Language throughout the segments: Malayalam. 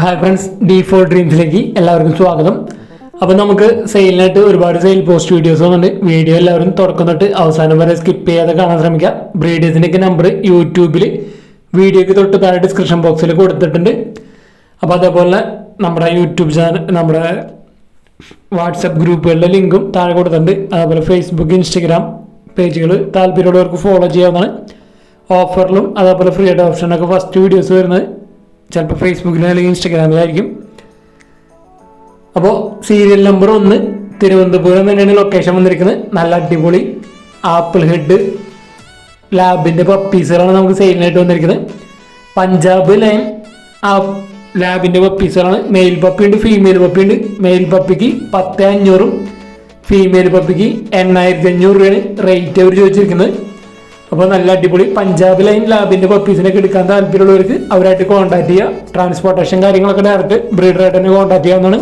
ഹായ് ഫ്രണ്ട്സ് ഡി ഫോർ ഡ്രീംസിലേക്ക് എല്ലാവർക്കും സ്വാഗതം. അപ്പോൾ നമുക്ക് സെയിലിനായിട്ട് ഒരുപാട് സെയിൽ പോസ്റ്റ് വീഡിയോസ് വന്നിട്ടുണ്ട്. വീഡിയോ എല്ലാവരും തുടക്കം തൊട്ട് അവസാനം വരെ സ്കിപ്പ് ചെയ്യാതെ കാണാൻ ശ്രമിക്കുക ബ്രീഡേഴ്സിന്റെയൊക്കെ നമ്പർ യൂട്യൂബിൽ വീഡിയോയ്ക്ക് തൊട്ട് താഴെ ഡിസ്ക്രിപ്ഷൻ ബോക്സിൽ കൊടുത്തിട്ടുണ്ട്. അപ്പോൾ അതേപോലെ നമ്മുടെ യൂട്യൂബ് ചാനൽ നമ്മുടെ വാട്സപ്പ് ഗ്രൂപ്പുകളുടെ ലിങ്കും താഴെ കൊടുത്തിട്ടുണ്ട്. അതേപോലെ ഫേസ്ബുക്ക് ഇൻസ്റ്റഗ്രാം പേജുകൾ താല്പര്യമുള്ളവർക്ക് ഫോളോ ചെയ്യാവുന്നതാണ്. ഓഫറിലും അതേപോലെ ഫ്രീ ആയിട്ട് ഓപ്ഷനൊക്കെ ഫസ്റ്റ് വീഡിയോസ് വരുന്നത്. ചിലപ്പോൾ ഫേസ്ബുക്കിലോ അല്ലെങ്കിൽ ഇൻസ്റ്റഗ്രാമിലായിരിക്കും അപ്പോൾ സീരിയൽ നമ്പർ ഒന്ന് തിരുവനന്തപുരം തന്നെയാണ് ലൊക്കേഷൻ വന്നിരിക്കുന്നത്. നല്ല അടിപൊളി ആപ്പിൾ ഹെഡ് ലാബിന്റെ പപ്പീസുകളാണ് നമുക്ക് സെയിലിനായിട്ട് വന്നിരിക്കുന്നത്. പഞ്ചാബ് ലൈൻ ആ ലാബിന്റെ പപ്പീസുകളാണ് മെയിൽ പപ്പി ഉണ്ട് ഫീമെയിൽ പപ്പി ഉണ്ട്. മെയിൽ പപ്പിക്ക് പത്ത് അഞ്ഞൂറും ഫീമെയിൽ പപ്പിക്ക് എണ്ണായിരത്തി അഞ്ഞൂറ് രൂപയാണ് റേറ്റ് അവർ ചോദിച്ചിരിക്കുന്നത്. അപ്പോൾ നല്ല അടിപൊളി പഞ്ചാബ് ലൈൻ ലാബിന്റെ പപ്പീസിനൊക്കെ എടുക്കാൻ താല്പര്യമുള്ളവർക്ക് അവരായിട്ട് കോൺടാക്ട് ചെയ്യുക ട്രാൻസ്പോർട്ടേഷൻ കാര്യങ്ങളൊക്കെ ഡയറക്റ്റ് ബ്രീഡറായിട്ട് തന്നെ കോൺടാക്ട് ചെയ്യാവുന്നതാണ്.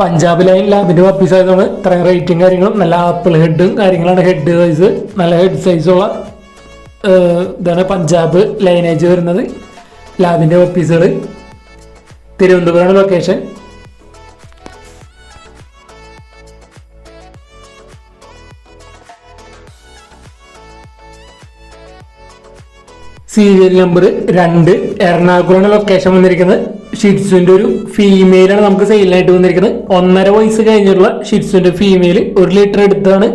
പഞ്ചാബ് ലൈൻ ലാബിന്റെ പപ്പീസ് ആയതുകൊണ്ട് ഇത്രയും റേറ്റും കാര്യങ്ങളും നല്ല ആപ്പിൾ ഹെഡും കാര്യങ്ങളാണ് ഹെഡ് സൈസ് നല്ല ഹെഡ് സൈസുള്ള ഇതാണ് പഞ്ചാബ് ലൈനേജ് വരുന്നത്. ലാബിന്റെ പപ്പീസുകൾ തിരുവനന്തപുരമാണ് ലൊക്കേഷൻ സീരിയൽ നമ്പർ രണ്ട്. എറണാകുളം ലൊക്കേഷൻ വന്നിരിക്കുന്നത്. ഷിറ്റ്സുവിന്റെ ഒരു ഫീമെയിലാണ് നമുക്ക് സെയിലിനായിട്ട് വന്നിരിക്കുന്നത്. ഒന്നര വയസ്സ് കഴിഞ്ഞിട്ടുള്ള ഷിറ്റ്സുവിന്റെ ഫീമെയിൽ ഒരു ലിറ്റർ എടുത്താണ്.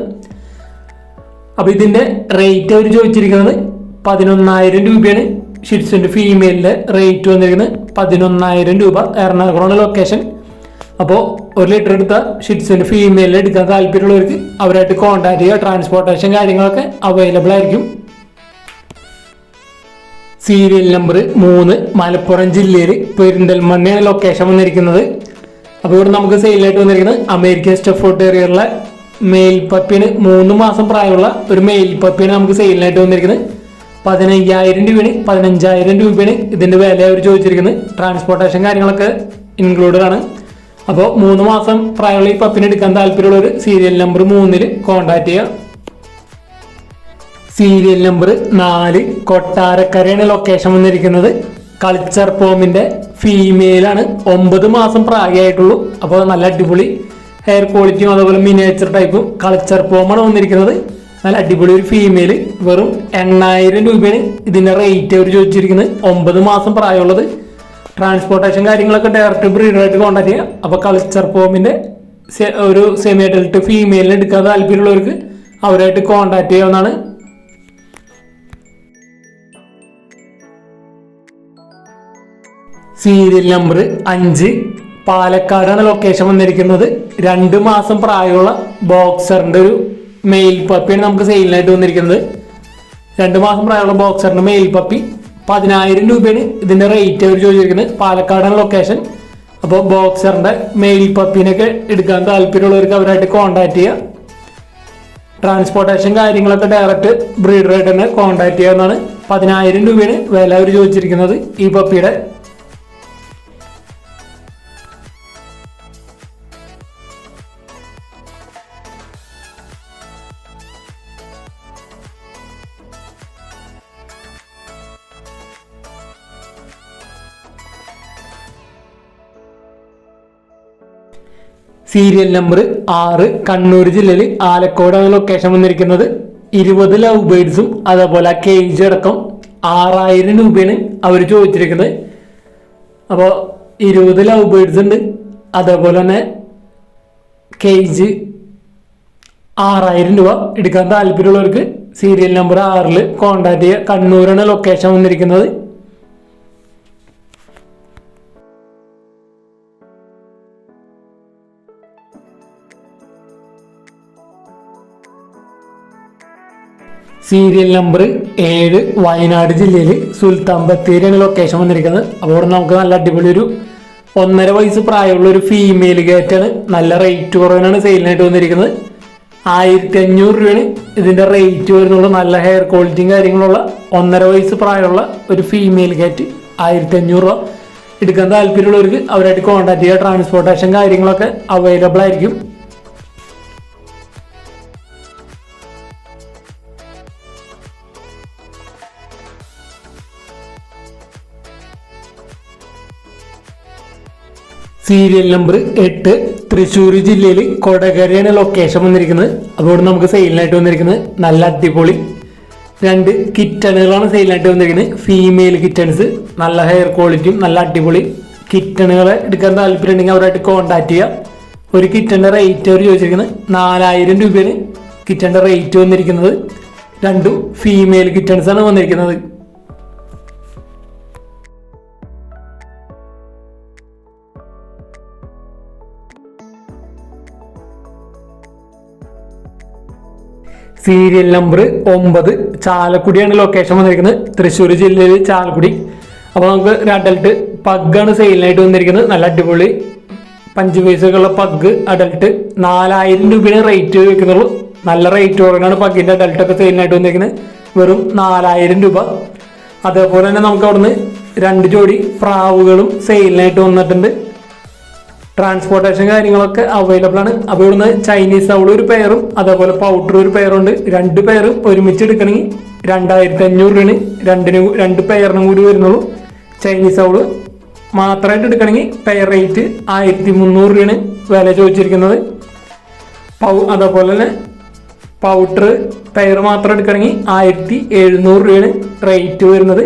അപ്പൊ ഇതിന്റെ റേറ്റ് അവർ ചോദിച്ചിരിക്കുന്നത് പതിനൊന്നായിരം രൂപയാണ്. ഷിറ്റ്സുവിന്റെ ഫീമെയിലിന്റെ റേറ്റ് വന്നിരിക്കുന്നത് പതിനൊന്നായിരം രൂപ എറണാകുളം ലൊക്കേഷൻ അപ്പോൾ ഒരു ലിറ്റർ എടുത്ത ഷിറ്റ്സിന്റെ ഫീമെയിലിൽ എടുക്കാൻ താല്പര്യമുള്ളവർക്ക് അവരായിട്ട് കോൺടാക്ട് ചെയ്യുക ട്രാൻസ്പോർട്ടേഷൻ കാര്യങ്ങളൊക്കെ അവൈലബിൾ ആയിരിക്കും. സീരിയൽ നമ്പർ മൂന്ന് മലപ്പുറം ജില്ലയിൽ പെരിന്തൽമണ്ണയാണ് ലൊക്കേഷൻ വന്നിരിക്കുന്നത്. അപ്പോൾ ഇവിടെ നമുക്ക് സെയിലായിട്ട് വന്നിരിക്കുന്നത് അമേരിക്കൻ സ്റ്റെഫോർട്ട് ഏറിയുള്ള മെയിൽ മൂന്ന് മാസം പ്രായമുള്ള ഒരു മെയിൽ നമുക്ക് സെയിലിനായിട്ട് വന്നിരിക്കുന്നത്. പതിനയ്യായിരം രൂപയാണ് പതിനഞ്ചായിരം രൂപയാണ് ഇതിന്റെ വില അവർ ചോദിച്ചിരിക്കുന്നത്. ട്രാൻസ്പോർട്ടേഷൻ കാര്യങ്ങളൊക്കെ ഇൻക്ലൂഡഡ് ആണ്. അപ്പോൾ മൂന്ന് മാസം പ്രായമുള്ള ഈ പപ്പിനെ എടുക്കാൻ താല്പര്യമുള്ളവർ സീരിയൽ നമ്പർ മൂന്നിൽ കോൺടാക്ട് ചെയ്യുക. സീരിയൽ നമ്പർ നാല് കൊട്ടാരക്കരയാണ് ലൊക്കേഷൻ വന്നിരിക്കുന്നത്. കൾച്ചർ പോമിന്റെ ഫീമെയിലാണ് ഒമ്പത് മാസം പ്രായമായിട്ടുള്ളൂ. അപ്പോൾ നല്ല അടിപൊളി ഹെയർ ക്വാളിറ്റിയും അതുപോലെ മിനിയേച്ചർ ടൈപ്പും കൾച്ചർ പോമാണ് വന്നിരിക്കുന്നത്. നല്ല അടിപൊളി ഒരു ഫീമെയിൽ വെറും എണ്ണായിരം രൂപയാണ് ഇതിന്റെ റേറ്റ് അവർ ചോദിച്ചിരിക്കുന്നത്. ഒമ്പത് മാസം പ്രായമുള്ളത്. ട്രാൻസ്പോർട്ടേഷൻ കാര്യങ്ങളൊക്കെ ഡയറക്റ്റ് ബ്രീഡറായിട്ട് കോൺടാക്ട് ചെയ്യുക അപ്പോൾ കൾച്ചർ പോമിന്റെ ഒരു സെമി അഡൽട്ട് ഫീമെയിലിന് എടുക്കാൻ താല്പര്യമുള്ളവർക്ക് അവരായിട്ട് കോൺടാക്ട് ചെയ്യാവുന്നതാണ്. സീരിയൽ നമ്പർ അഞ്ച്. പാലക്കാടാണ് ലൊക്കേഷൻ വന്നിരിക്കുന്നത്. രണ്ട് മാസം പ്രായമുള്ള ബോക്സറിന്റെ ഒരു മെയിൽ പപ്പിയാണ് നമുക്ക് സെയിലിനായിട്ട് വന്നിരിക്കുന്നത്. രണ്ട് മാസം പ്രായമുള്ള ബോക്സറിന്റെ മെയിൽ പപ്പി പതിനായിരം രൂപയാണ് ഇതിന്റെ റേറ്റ് അവർ ചോദിച്ചിരിക്കുന്നത്. പാലക്കാടാണ് ലൊക്കേഷൻ അപ്പോൾ ബോക്സറിന്റെ മെയിൽ പപ്പിനൊക്കെ എടുക്കാൻ താല്പര്യമുള്ളവർക്ക് അവരായിട്ട് കോൺടാക്ട് ചെയ്യുക ട്രാൻസ്പോർട്ടേഷൻ കാര്യങ്ങളൊക്കെ ഡയറക്റ്റ് ബ്രീഡറായിട്ട് തന്നെ കോൺടാക്ട് ചെയ്യാവുന്നതാണ്. പതിനായിരം രൂപയാണ് വില അവർ ചോദിച്ചിരിക്കുന്നത് ഈ പപ്പിയുടെ സീരിയൽ നമ്പർ ആറ് കണ്ണൂർ ജില്ലയിൽ ആലക്കോടാണ് ലൊക്കേഷൻ വന്നിരിക്കുന്നത്. ഇരുപത് ലവ് ബേഡ്സും അതേപോലെ കേജ് അടക്കം ആറായിരം രൂപയാണ് അവർ ചോദിച്ചിരിക്കുന്നത്. അപ്പോൾ ഇരുപത് ലവ് ബേഡ്സ് ഉണ്ട്. അതേപോലെ തന്നെ കേജ് ആറായിരം രൂപ എടുക്കാൻ താല്പര്യമുള്ളവർക്ക് സീരിയൽ നമ്പർ ആറിൽ കോൺടാക്ട് ചെയ്യുക കണ്ണൂരാണ് ലൊക്കേഷൻ വന്നിരിക്കുന്നത്. സീരിയൽ നമ്പർ ഏഴ് വയനാട് ജില്ലയിൽ സുൽത്താൻ ബത്തേരിയാണ് ലൊക്കേഷൻ വന്നിരിക്കുന്നത്. അപ്പോൾ ഇവിടെ നമുക്ക് നല്ല അടിപൊളി ഒരു ഒന്നര വയസ്സ് പ്രായമുള്ള ഒരു ഫീമെയിൽ ഗേറ്റാണ് നല്ല റേറ്റ് കുറവിനാണ് സെയിലിനായിട്ട് വന്നിരിക്കുന്നത്. ആയിരത്തി അഞ്ഞൂറ് രൂപയാണ് ഇതിന്റെ റേറ്റ് വരുന്നുള്ളൂ നല്ല ഹെയർ ക്വാളിറ്റിയും കാര്യങ്ങളുള്ള ഒന്നര വയസ്സ് പ്രായമുള്ള ഒരു ഫീമെയിൽ ഗേറ്റ് ആയിരത്തി അഞ്ഞൂറ് രൂപ. എടുക്കാൻ താല്പര്യമുള്ളവർക്ക് അവരായിട്ട് കോൺടാക്ട് ചെയ്യുക. ട്രാൻസ്പോർട്ടേഷൻ കാര്യങ്ങളൊക്കെ അവൈലബിൾ ആയിരിക്കും. സീരിയൽ നമ്പർ എട്ട് തൃശ്ശൂർ ജില്ലയിൽ കൊടകരയാണ് ലൊക്കേഷൻ വന്നിരിക്കുന്നത്. അതുകൊണ്ട് നമുക്ക് സെയിലിനായിട്ട് വന്നിരിക്കുന്നത്. നല്ല അടിപൊളി രണ്ട് കിറ്റണുകളാണ് സെയിലിനായിട്ട് വന്നിരിക്കുന്നത്. ഫീമെയിൽ കിറ്റൺസ് നല്ല ഹെയർ ക്വാളിറ്റിയും നല്ല അടിപൊളി കിറ്റണുകളെ എടുക്കാൻ താല്പര്യം ഉണ്ടെങ്കിൽ അവരായിട്ട് കോൺടാക്ട് ചെയ്യുക ഒരു കിറ്റന്റെ റേറ്റ് അവർ ചോദിച്ചിരിക്കുന്നത് നാലായിരം രൂപയാണ് കിറ്റന്റെ റേറ്റ് വന്നിരിക്കുന്നത്. രണ്ടും ഫീമെയിൽ കിറ്റൺസ് ആണ് വന്നിരിക്കുന്നത്. സീരിയൽ നമ്പർ ഒമ്പത് ചാലക്കുടിയാണ് ലൊക്കേഷൻ വന്നിരിക്കുന്നത്. തൃശ്ശൂർ ജില്ലയിൽ ചാലക്കുടി. അപ്പോൾ നമുക്ക് അഡൽട്ട് പഗ്ഗാണ് സെയിലിനായിട്ട് വന്നിരിക്കുന്നത്. നല്ല അടിപൊളി പഞ്ച് പൈസക്കുള്ള പഗ് അഡൽട്ട് നാലായിരം രൂപയാണ് റേറ്റ് വെക്കുന്നുള്ളൂ. നല്ല റേറ്റ് കുറവാണ് പഗ്ഗിന്റെ അഡൽട്ടൊക്കെ സെയിലിനായിട്ട് വന്നിരിക്കുന്നത്. വെറും നാലായിരം രൂപ. അതേപോലെ തന്നെ നമുക്ക് അവിടുന്ന് രണ്ട് ജോഡി പ്രാവുകളും സെയിലിനായിട്ട് വന്നിട്ടുണ്ട്. ട്രാൻസ്പോർട്ടേഷൻ കാര്യങ്ങളൊക്കെ അവൈലബിൾ ആണ്. അപ്പോൾ ഇവിടുന്ന് ചൈനീസ് അവൾ ഒരു പെയറും അതേപോലെ പൗഡർ ഒരു പെയറും ഉണ്ട്. രണ്ട് പെയറും ഒരുമിച്ച് എടുക്കണമെങ്കിൽ രണ്ടായിരത്തി അഞ്ഞൂറ് രൂപയാണ്. രണ്ടിന് രണ്ട് പെയറിനും കൂടി വരുന്നുള്ളൂ. ചൈനീസ് അവൾ മാത്രമായിട്ട് എടുക്കണമെങ്കിൽ പെയർ റേറ്റ് ആയിരത്തി മുന്നൂറ് രൂപയാണ് വില ചോദിച്ചിരിക്കുന്നത്. പൗ അതേപോലെ തന്നെ പൗഡർ പെയർ മാത്രം എടുക്കണമെങ്കിൽ ആയിരത്തി എഴുന്നൂറ് രൂപയാണ് റേറ്റ് വരുന്നത്.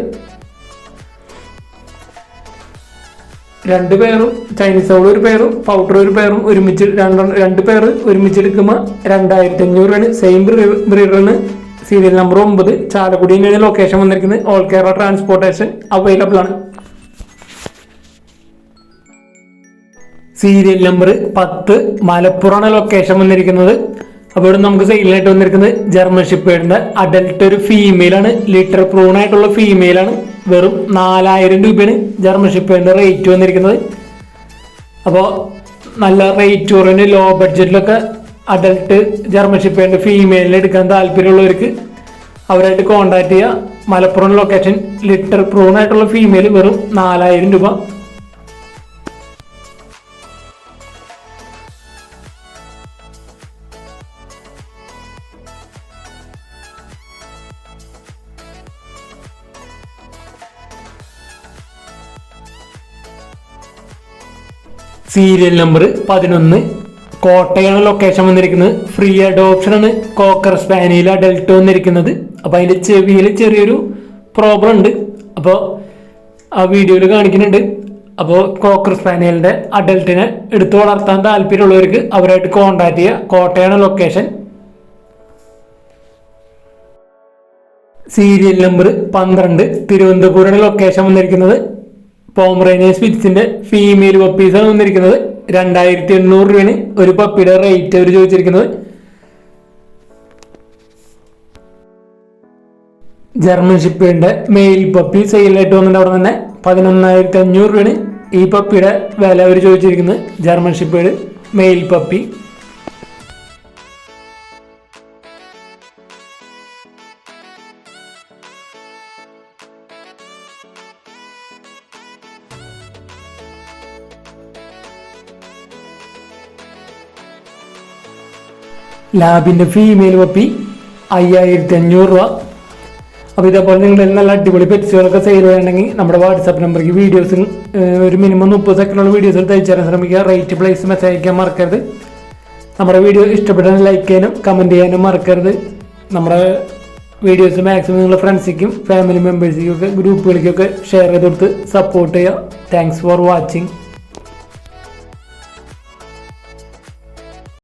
രണ്ട് പേരും ചൈനീസ് ഓൾ ഒരു പേരും പൗഡർ ഒരു പേരും ഒരുമിച്ച് രണ്ട് രണ്ട് പേര് ഒരുമിച്ച് എടുക്കുമ്പോൾ രണ്ടായിരത്തി അഞ്ഞൂറ് രൂപയാണ് സെയിം ബ്രീഡറിന് സീരിയൽ നമ്പർ ഒമ്പത്. ചാലക്കുടി തന്നെയാണ് ലൊക്കേഷൻ വന്നിരിക്കുന്നത് ഓൾ കേരള ട്രാൻസ്പോർട്ടേഷൻ അവൈലബിൾ ആണ്. സീരിയൽ നമ്പർ പത്ത്. മലപ്പുറമാണ് ലൊക്കേഷൻ വന്നിരിക്കുന്നത്. അപ്പോൾ ഇവിടെ നമുക്ക് സെയിലായിട്ട് വന്നിരിക്കുന്നത് ജർമ്മൻ ഷിപ്പേഡിന്റെ അഡൽട്ട് ഒരു ഫീമെയിലാണ് ലിറ്റർ പ്രൂൺ ആയിട്ടുള്ള ഫീമെയിലാണ് വെറും നാലായിരം രൂപയാണ് ജർമ്മൻ ഷിപ്പേഡിന്റെ റേറ്റ് വന്നിരിക്കുന്നത്. അപ്പോൾ നല്ല റേറ്റ് കുറവിന് ലോ ബഡ്ജറ്റിലൊക്കെ അഡൽട്ട് ജർമ്മൻ ഷിപ്പേഡിന്റെ ഫീമെയിലിന് എടുക്കാൻ താല്പര്യമുള്ളവർക്ക് അവരായിട്ട് കോണ്ടാക്ട് ചെയ്യുക മലപ്പുറം ലൊക്കേഷൻ ലിറ്റർ പ്രൂണായിട്ടുള്ള ഫീമെയിൽ വെറും നാലായിരം രൂപ. സീരിയൽ നമ്പർ പതിനൊന്ന്. കോട്ടയാണ് ലൊക്കേഷൻ വന്നിരിക്കുന്നത്. ഫ്രീ അഡോപ്ഷൻ ആണ്. കോക്കർ സ്പാനിയിൽ അഡൽട്ട് വന്നിരിക്കുന്നത്. അപ്പോൾ അതിന്റെ ചെവിയിൽ ചെറിയൊരു പ്രോബ്ലം ഉണ്ട്. അപ്പോൾ ആ വീഡിയോയിൽ കാണിക്കുന്നുണ്ട്. അപ്പോൾ കോക്കർ സ്പാനിയലിന്റെ അഡൽട്ടിനെ എടുത്തു വളർത്താൻ താല്പര്യമുള്ളവർക്ക് അവരായിട്ട് കോൺടാക്ട് ചെയ്യുക കോട്ടയാണ് ലൊക്കേഷൻ സീരിയൽ നമ്പർ പന്ത്രണ്ട്. തിരുവനന്തപുരമാണ് ലൊക്കേഷൻ വന്നിരിക്കുന്നത്. പോമറേനിയ പിറ്റ്സിന്റെ ഫീമെയിൽ പപ്പീസാണ് വന്നിരിക്കുന്നത്. രണ്ടായിരത്തി എണ്ണൂറ് രൂപയാണ് ഒരു പപ്പിയുടെ റേറ്റ് അവർ ചോദിച്ചിരിക്കുന്നത്. ജർമ്മൻ ഷിപ്പിന്റെ മെയിൽ പപ്പി സെയിലായിട്ട് വന്നിട്ട് അവിടെ തന്നെ പതിനൊന്നായിരത്തി അഞ്ഞൂറ് രൂപയാണ് ഈ പപ്പിയുടെ വില അവർ ചോദിച്ചിരിക്കുന്നത്. ജർമ്മൻ ഷിപ്പേഡ് മെയിൽ പപ്പി ലാബിന്റെ ഫീമെയിൽ പപ്പി അയ്യായിരത്തി അഞ്ഞൂറ് രൂപ. അപ്പോൾ ഇതേപോലെ നിങ്ങൾ നല്ല അടിപൊളി പെറ്റ്സുകളൊക്കെ സെയിൽ ചെയ്യണമെങ്കിൽ നമ്മുടെ വാട്സാപ്പ് നമ്പർക്ക് വീഡിയോസ് ഒരു മിനിമം മുപ്പത് സെക്കൻഡുള്ള വീഡിയോസ് എടുത്ത് തരാൻ ശ്രമിക്കുക. റേറ്റ് പ്ലേസ് മെസ്സേജ് അയക്കാൻ മറക്കരുത്. നമ്മുടെ വീഡിയോ ഇഷ്ടപ്പെട്ടാൽ ലൈക്ക് ചെയ്യാനും കമന്റ് ചെയ്യാനും മറക്കരുത്. നമ്മുടെ വീഡിയോസ് മാക്സിമം നിങ്ങളുടെ ഫ്രണ്ട്സിക്കും ഫാമിലി മെമ്പേഴ്സിക്കും ഒക്കെ ഗ്രൂപ്പുകളിലേക്കൊക്കെ ഷെയർ ചെയ്ത് കൊടുത്ത് സപ്പോർട്ട് ചെയ്യുക. Thanks for watching